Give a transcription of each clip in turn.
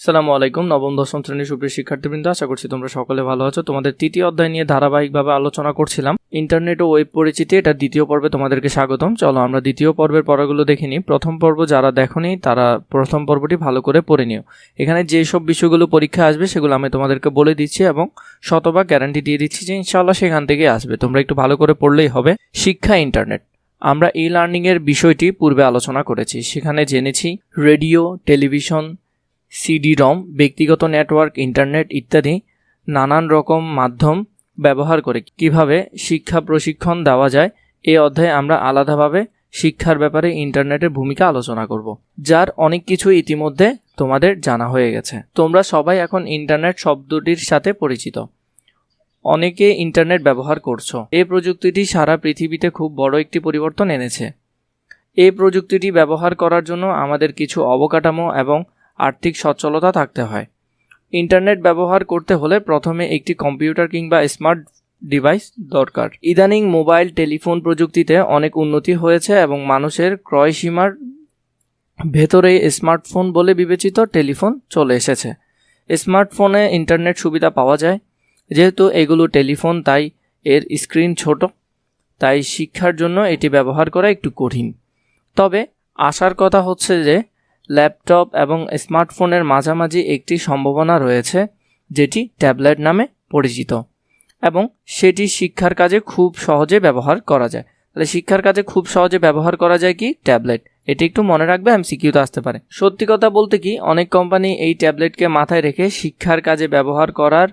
সালামু আলাইকুম, নবম, দশম শ্রেণির সুপ্রিয় শিক্ষার্থীবৃন্দ, আশা করছি তোমরা সকলে ভালো আছো। তোমাদের তৃতীয় অধ্যায় নিয়ে ধারাবাহিকভাবে আলোচনা করছিলাম। ইন্টারনেট ও ওয়েব পরিচিতি, এটা দ্বিতীয় পর্বে তোমাদেরকে স্বাগতম। চলো আমরা দ্বিতীয় পর্বের পড়াগুলো দেখে নিই। প্রথম পর্ব যারা দেখোনি তারা প্রথম পর্বটি ভালো করে পড়ে নিও। এখানে যেসব বিষয়গুলো পরীক্ষা আসবে, সেগুলো আমি তোমাদেরকে বলে দিচ্ছি এবং শতভাগ গ্যারান্টি দিয়ে দিচ্ছি যে ইনশাআল্লাহ সেখান থেকে আসবে। তোমরা একটু ভালো করে পড়লেই হবে। শিক্ষা, ইন্টারনেট। আমরা ই লার্নিংয়ের বিষয়টি পূর্বে আলোচনা করেছি। সেখানে জেনেছি রেডিও, টেলিভিশন সিডি রম ব্যক্তিগত নেটওয়ার্ক, ইন্টারনেট ইত্যাদি নানান রকম মাধ্যম ব্যবহার করে। কীভাবে শিক্ষা প্রশিক্ষণ দেওয়া যায় এই অধ্যায়ে আমরা আলাদাভাবে শিক্ষার ব্যাপারে ইন্টারনেটের ভূমিকা আলোচনা করব, যার অনেক কিছু ইতিমধ্যে তোমাদের জানা হয়ে গেছে। তোমরা সবাই এখন ইন্টারনেট শব্দটির সাথে পরিচিত। অনেকে ইন্টারনেট ব্যবহার করছ। এই প্রযুক্তিটি সারা পৃথিবীতে খুব বড় একটি পরিবর্তন এনেছে। এই প্রযুক্তিটি ব্যবহার করার জন্য আমাদের কিছু অবকাঠামো এবং আর্থিক সচ্ছলতা থাকতে হয়। ইন্টারনেট ব্যবহার করতে হলে প্রথমে একটি কম্পিউটার কিংবা স্মার্ট ডিভাইস দরকার। ইদানিং মোবাইল, টেলিফোন প্রযুক্তিতে অনেক উন্নতি হয়েছে এবং মানুষের ক্রয় সীমার ভেতরে স্মার্টফোন বলে বিবেচিত টেলিফোন চলে এসেছে। স্মার্টফোনে ইন্টারনেট সুবিধা পাওয়া যায়। যেহেতু এগুলো টেলিফোন, তাই এর স্ক্রিন ছোট, তাই শিক্ষার জন্য এটি ব্যবহার করা একটু কঠিন। তবে আসার কথা হচ্ছে যে ল্যাপটপ এবং স্মার্টফোনের মাঝামাঝি একটি সম্ভাবনা রয়েছে, যেটি ট্যাবলেট নামে পরিচিত। এবং সেটি শিক্ষার কাজে খুব সহজে ব্যবহার করা যায়। তাহলে শিক্ষার কাজে খুব সহজে ব্যবহার করা যায় কি? ট্যাবলেট। এটি একটু মনে রাখবে এমসিকিউতে আসতে পারে। সত্যি কথা বলতে কি, অনেক কোম্পানি এই ট্যাবলেটকে মাথায় রেখে শিক্ষার কাজে ব্যবহার করার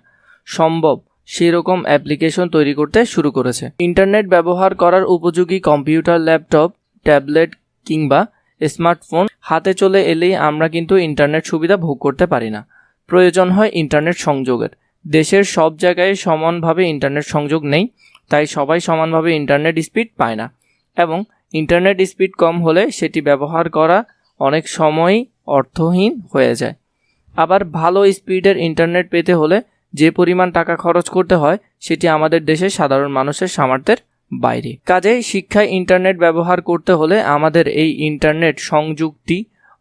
সম্ভব সেরকম অ্যাপ্লিকেশন তৈরি করতে শুরু করেছে। ইন্টারনেট ব্যবহার করার উপযোগী কম্পিউটার, ল্যাপটপ, ট্যাবলেট কিংবা স্মার্টফোন হাতে চলে এলেই আমরা কিন্তু ইন্টারনেট সুবিধা ভোগ করতে পারি না। প্রয়োজন হয় ইন্টারনেট সংযোগের। দেশের সব জায়গায় সমানভাবে ইন্টারনেট সংযোগ নেই, তাই সবাই সমানভাবে ইন্টারনেট স্পিড পায় না। এবং ইন্টারনেট স্পিড কম হলে সেটি ব্যবহার করা অনেক সময়ই অর্থহীন হয়ে যায়। আবার ভালো স্পিডের ইন্টারনেট পেতে হলে যে পরিমাণ টাকা খরচ করতে হয়, সেটি আমাদের দেশের সাধারণ মানুষের সামর্থ্যের বাইরে। কাজেই শিক্ষায় ইন্টারনেট ব্যবহার করতে হলে আমাদের এই ইন্টারনেট সংযুক্তি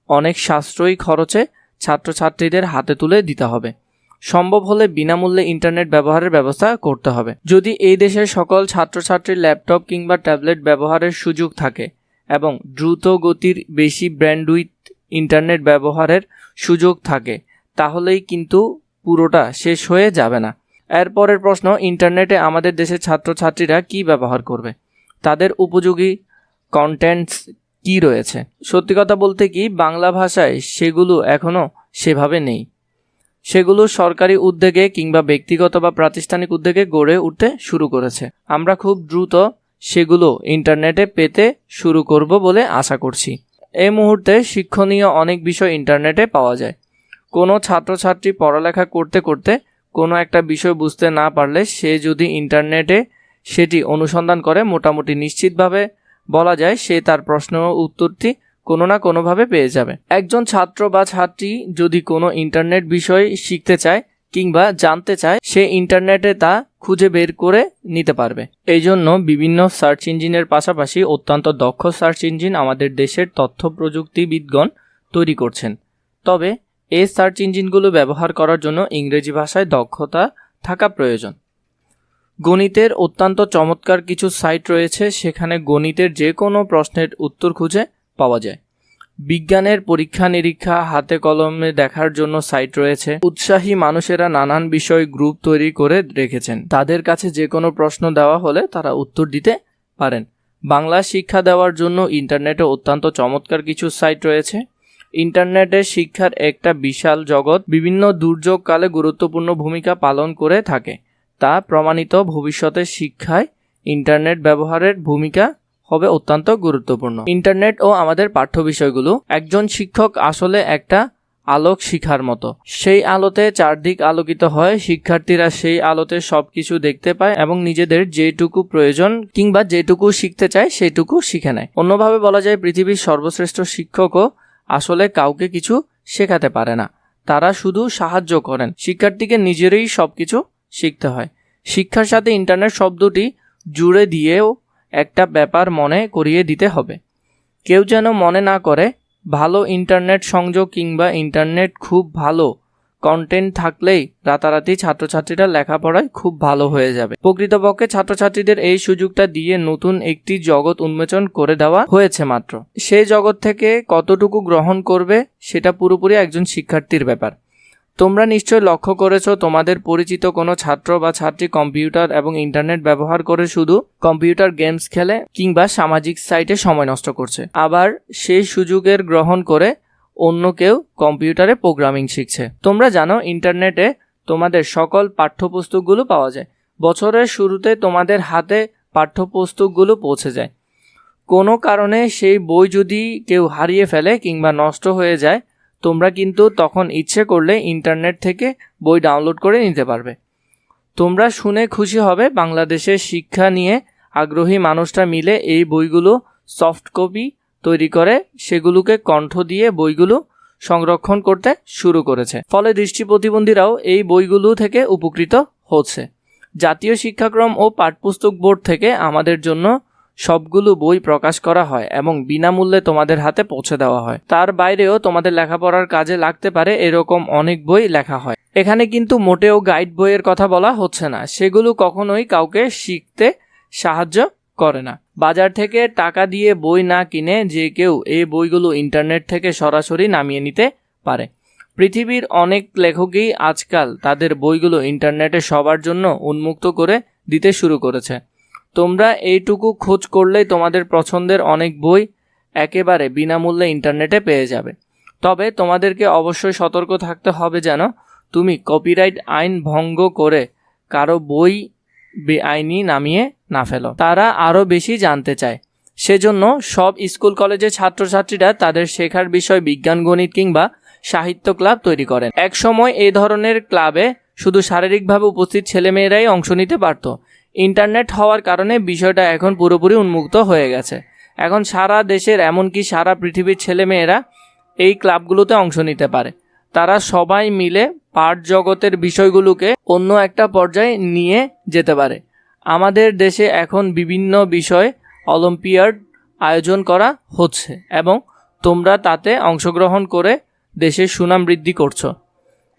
অনেক সাশ্রয়ী খরচে ছাত্রছাত্রীদের হাতে তুলে দিতে হবে। সম্ভব হলে বিনামূল্যে ইন্টারনেট ব্যবহারের ব্যবস্থা করতে হবে। যদি এই দেশের সকল ছাত্রছাত্রীর ল্যাপটপ কিংবা ট্যাবলেট ব্যবহারের সুযোগ থাকে এবং দ্রুত গতির বেশি ব্র্যান্ডউইথ ইন্টারনেট ব্যবহারের সুযোগ থাকে, তাহলেই কিন্তু পুরোটা শেষ হয়ে যাবে না। এরপরের প্রশ্ন ইন্টারনেটে আমাদের দেশের ছাত্রছাত্রীরা কি ব্যবহার করবে? তাদের উপযোগী কন্টেন্টস কি রয়েছে? সত্যি কথা বলতে কি, বাংলা ভাষায় সেগুলো এখনও সেভাবে নেই। সেগুলো সরকারি উদ্যোগে কিংবা ব্যক্তিগত বা প্রাতিষ্ঠানিক উদ্যোগে গড়ে উঠতে শুরু করেছে। আমরা খুব দ্রুত সেগুলো ইন্টারনেটে পেতে শুরু করব বলে আশা করছি। এই মুহূর্তে শিক্ষণীয় অনেক বিষয় ইন্টারনেটে পাওয়া যায়। কোনো ছাত্রছাত্রী পড়ালেখা করতে করতে কোনো একটা বিষয় বুঝতে না পারলে সে যদি ইন্টারনেটে সেটি অনুসন্ধান করে, মোটামুটি নিশ্চিতভাবে বলা যায় সে তার প্রশ্ন উত্তরটি কোনো না কোনোভাবে পেয়ে যাবে। একজন ছাত্র বা ছাত্রী যদি কোনো ইন্টারনেট বিষয় শিখতে চায় কিংবা জানতে চায়, সে ইন্টারনেটে তা খুঁজে বের করে নিতে পারবে। এই জন্য বিভিন্ন সার্চ ইঞ্জিনের পাশাপাশি অত্যন্ত দক্ষ সার্চ ইঞ্জিন আমাদের দেশের তথ্য প্রযুক্তিবিদগণ তৈরি করছেন। তবে এই সার্চ ইঞ্জিনগুলো ব্যবহার করার জন্য ইংরেজি ভাষায় দক্ষতা থাকা প্রয়োজন। গণিতের অত্যন্ত চমৎকার কিছু সাইট রয়েছে, সেখানে গণিতের যে কোনো প্রশ্নের উত্তর খুঁজে পাওয়া যায়। বিজ্ঞানের পরীক্ষা নিরীক্ষা হাতে কলমে দেখার জন্য সাইট রয়েছে। উৎসাহী মানুষেরা নানান বিষয় গ্রুপ তৈরি করে রেখেছেন। তাদের কাছে যে কোনো প্রশ্ন দেওয়া হলে তারা উত্তর দিতে পারেন। বাংলা শিক্ষা দেওয়ার জন্য ইন্টারনেটে অত্যন্ত চমৎকার কিছু সাইট রয়েছে। ইন্টারনেটে শিক্ষার একটা বিশাল জগৎ বিভিন্ন দুর্যোগকালে গুরুত্বপূর্ণ ভূমিকা পালন করে থাকে। তা প্রমাণিত ভবিষ্যতে শিক্ষায় ইন্টারনেট ব্যবহারের ভূমিকা হবে অত্যন্ত গুরুত্বপূর্ণ। ইন্টারনেট ও আমাদের পাঠ্য বিষয়গুলো একজন শিক্ষক আসলে একটা আলোক শিখার মতো। সেই আলোতে চারদিক আলোকিত হয়, শিক্ষার্থীরা সেই আলোতে সবকিছু দেখতে পায় এবং নিজেদের যেটুকু প্রয়োজন কিংবা যেটুকু শিখতে চায়, সেটুকু শিখে নেয়। অন্যভাবে বলা যায়, পৃথিবীর সর্বশ্রেষ্ঠ শিক্ষকও আসলে কাউকে কিছু শেখাতে পারে না। তারা শুধু সাহায্য করেন। শিক্ষার্থীকে নিজেরই সব কিছু শিখতে হয়। শিক্ষার সাথে ইন্টারনেট শব্দটি জুড়ে দিয়েও একটা ব্যাপার মনে করিয়ে দিতে হবে। কেউ যেন মনে না করে, ভালো ইন্টারনেট সংযোগ কিংবা ইন্টারনেট খুব ভালো কন্টেন্ট থাকলেই রাতারাতি ছাত্রছাত্রীরা লেখাপড়ায় খুব ভালো হয়ে যাবে। প্রকৃতপক্ষে ছাত্রছাত্রীদের এই সুযোগটা দিয়ে নতুন একটি জগৎ উন্মোচন করে দেওয়া হয়েছে মাত্র। সেই জগৎ থেকে কতটুকু গ্রহণ করবে সেটা পুরোপুরি একজন শিক্ষার্থীর ব্যাপার। তোমরা নিশ্চয় লক্ষ্য করেছ, তোমাদের পরিচিত কোনো ছাত্র বা ছাত্রী কম্পিউটার এবং ইন্টারনেট ব্যবহার করে শুধু কম্পিউটার গেমস খেলে কিংবা সামাজিক সাইটে সময় নষ্ট করছে। আবার সেই সুযোগের গ্রহণ করে অন্য কেউ কম্পিউটারে প্রোগ্রামিং শিখছে। তোমরা জানো ইন্টারনেটে তোমাদের সকল পাঠ্যপুস্তকগুলো পাওয়া যায়। বছরের শুরুতে তোমাদের হাতে পাঠ্যপুস্তকগুলো পৌঁছে যায়। কোনো কারণে সেই বই যদি কেউ হারিয়ে ফেলে কিংবা নষ্ট হয়ে যায়, তোমরা কিন্তু তখন ইচ্ছে করলে ইন্টারনেট থেকে বই ডাউনলোড করে নিতে পারবে। তোমরা শুনে খুশি হবে বাংলাদেশের শিক্ষা নিয়ে আগ্রহী মানুষরা মিলে এই বইগুলো সফট কপি তৈরি করে সেগুলোকে কণ্ঠ দিয়ে বইগুলো সংরক্ষণ করতে শুরু করেছে। ফলে দৃষ্টি প্রতিবন্ধীরাও এই বইগুলো থেকে উপকৃত হচ্ছে। জাতীয় শিক্ষাক্রম ও পাঠপুস্তক বোর্ড থেকে আমাদের জন্য সবগুলো বই প্রকাশ করা হয় এবং বিনামূল্যে তোমাদের হাতে পৌঁছে দেওয়া হয়। তার বাইরেও তোমাদের লেখাপড়ার কাজে লাগতে পারে এরকম অনেক বই লেখা হয়। এখানে কিন্তু মোটেও গাইড বইয়ের কথা বলা হচ্ছে না। সেগুলো কখনোই কাউকে শিখতে সাহায্য করে না। বাজার থেকে টাকা দিয়ে বই না কিনে যে কেউ এই বইগুলো ইন্টারনেট থেকে সরাসরি নামিয়ে নিতে পারে। পৃথিবীর অনেক লেখকই আজকাল তাদের বইগুলো ইন্টারনেটে সবার জন্য উন্মুক্ত করে দিতে শুরু করেছে। তোমরা এইটুকু খোঁজ করলেই তোমাদের পছন্দের অনেক বই একেবারে বিনামূল্যে ইন্টারনেটে পেয়ে যাবে। তবে তোমাদেরকে অবশ্যই সতর্ক থাকতে হবে যেন তুমি কপিরাইট আইন ভঙ্গ করে কারও বই বেআইনি নামিয়ে না ফেলো। তারা আরও বেশি জানতে চায়। সেজন্য সব স্কুল কলেজের ছাত্রছাত্রীরা তাদের শেখার বিষয় বিজ্ঞান, গণিত কিংবা সাহিত্য ক্লাব তৈরি করেন। এক সময় এই ধরনের ক্লাবে শুধু শারীরিকভাবে উপস্থিত ছেলেমেয়েরাই অংশ নিতে পারত। ইন্টারনেট হওয়ার কারণে বিষয়টা এখন পুরোপুরি উন্মুক্ত হয়ে গেছে। এখন সারা দেশের এমনকি সারা পৃথিবীর ছেলেমেয়েরা এই ক্লাবগুলোতে অংশ নিতে পারে। তারা সবাই মিলে পাঠ জগতের বিষয়গুলোকে অন্য একটা পর্যায়ে নিয়ে যেতে পারে। আমাদের দেশে এখন বিভিন্ন বিষয় অলিম্পিয়াড আয়োজন করা হচ্ছে এবং তোমরা তাতে অংশগ্রহণ করে দেশের সুনাম বৃদ্ধি করছ।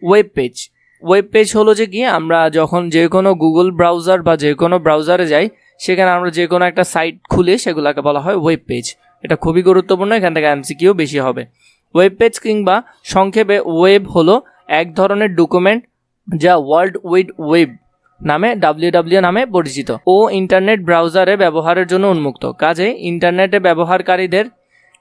ওয়েব পেজ ওয়েব পেজ হলো যে কি আমরা যখন যে কোনো গুগল ব্রাউজার বা যে কোনো ব্রাউজারে যাই, সেখানে আমরা যে কোনো একটা সাইট খুলে সেগুলোকে বলা হয় ওয়েব পেজ এটা খুবই গুরুত্বপূর্ণ, এখান থেকে এমসিকিউ বেশি হবে। ওয়েব পেজ কিংবা সংক্ষেপে ওয়েব হলো এক ধরনের ডকুমেন্ট যা ওয়ার্ল্ড উইড ওয়েব নামে ডাব্লিউ নামে পরিচিত ও ইন্টারনেট ব্রাউজারে ব্যবহারের জন্য উন্মুক্ত। কাজে ইন্টারনেটে ব্যবহারকারীদের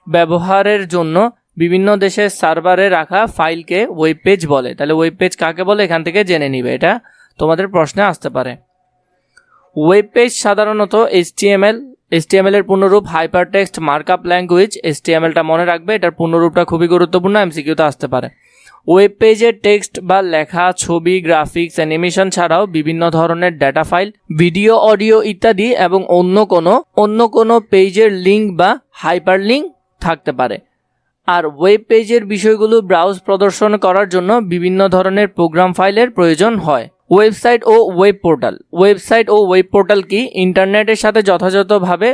ব্যবহারের জন্য বিভিন্ন দেশের সার্ভারে রাখা ফাইলকে ওয়েব পেজ বলে। তাহলে ওয়েব পেজ কাকে বলে? এখান থেকে জেনে নিবে। এটা তোমাদের প্রশ্নে আসতে পারে। ওয়েব পেজ সাধারণত এইচটিএমএল এইচটিএমএল এর পূর্ণরূপ হাইপার টেক্সট মার্কআপ ল্যাঙ্গুয়েজ এইচটিএমএলটা মনে রাখবে, এটার পূর্ণরূপটা খুবই গুরুত্বপূর্ণ এমসিকিউতে আসতে পারে। ওয়েব পেজের টেক্সট বা লেখা, ছবি গ্রাফিক্স অ্যানিমেশন ছাড়াও বিভিন্ন ধরনের ডেটা ফাইল ভিডিও অডিও ইত্যাদি এবং অন্য কোনো অন্য কোনো পেজের লিঙ্ক বা হাইপার লিঙ্ক থাকতে পারে। আর ওয়েব পেজের বিষয়গুলো ব্রাউজ প্রদর্শন করার জন্য বিভিন্ন ধরনের প্রোগ্রাম ফাইলের প্রয়োজন হয়। ওয়েবসাইট ও ওয়েব পোর্টাল। ওয়েবসাইট ও ওয়েব পোর্টাল কি ইন্টারনেটের সাথে যথাযথভাবে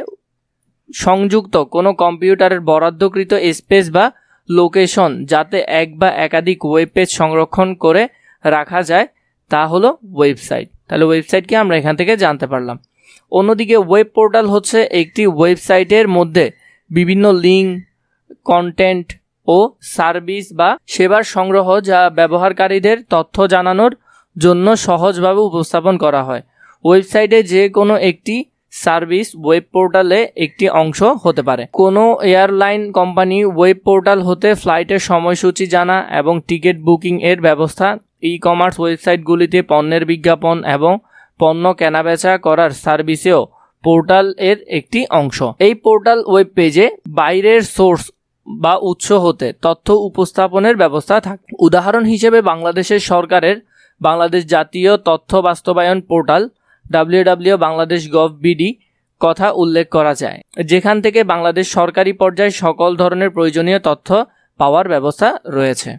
সংযুক্ত কোনো কম্পিউটারের বরাদ্দকৃত স্পেস বা লোকেশন যাতে এক বা একাধিক ওয়েব পেজ সংরক্ষণ করে রাখা যায়, তা হলো ওয়েবসাইট। তাহলে ওয়েবসাইটকে আমরা এখান থেকে জানতে পারলাম। অন্যদিকে ওয়েব পোর্টাল হচ্ছে একটি ওয়েবসাইটের মধ্যে বিভিন্ন লিঙ্ক, কন্টেন্ট ও সার্ভিস বা সেবার সংগ্রহ যা ব্যবহারকারীদের তথ্য জানানোর জন্য সহজভাবে উপস্থাপন করা হয়। ওয়েবসাইটে যে কোনো একটি সার্ভিস ওয়েব পোর্টালে একটি অংশ হতে পারে। কোনো এয়ারলাইন কোম্পানি ওয়েব পোর্টাল হতে ফ্লাইটের সময়সূচি জানা এবং টিকিট বুকিং এর ব্যবস্থা ই কমার্স ওয়েবসাইটগুলিতে পণ্যের বিজ্ঞাপন এবং পণ্য কেনাবেচা করার সার্ভিসেও পোর্টাল এর একটি অংশ। এই পোর্টাল ওয়েব পেজে বাইরের সোর্স বা উৎস হতে তথ্য উপস্থাপনের ব্যবস্থা থাকে। উদাহরণ হিসেবে বাংলাদেশের সরকারের বাংলাদেশ জাতীয় তথ্য বাস্তবায়ন portal W W Bangladesh gov BD কথা উল্লেখ করা যায়। যেখান থেকে বাংলাদেশ সরকারি পর্যায়ে সকল ধরনের প্রয়োজনীয় তথ্য পাওয়ার ব্যবস্থা রয়েছে।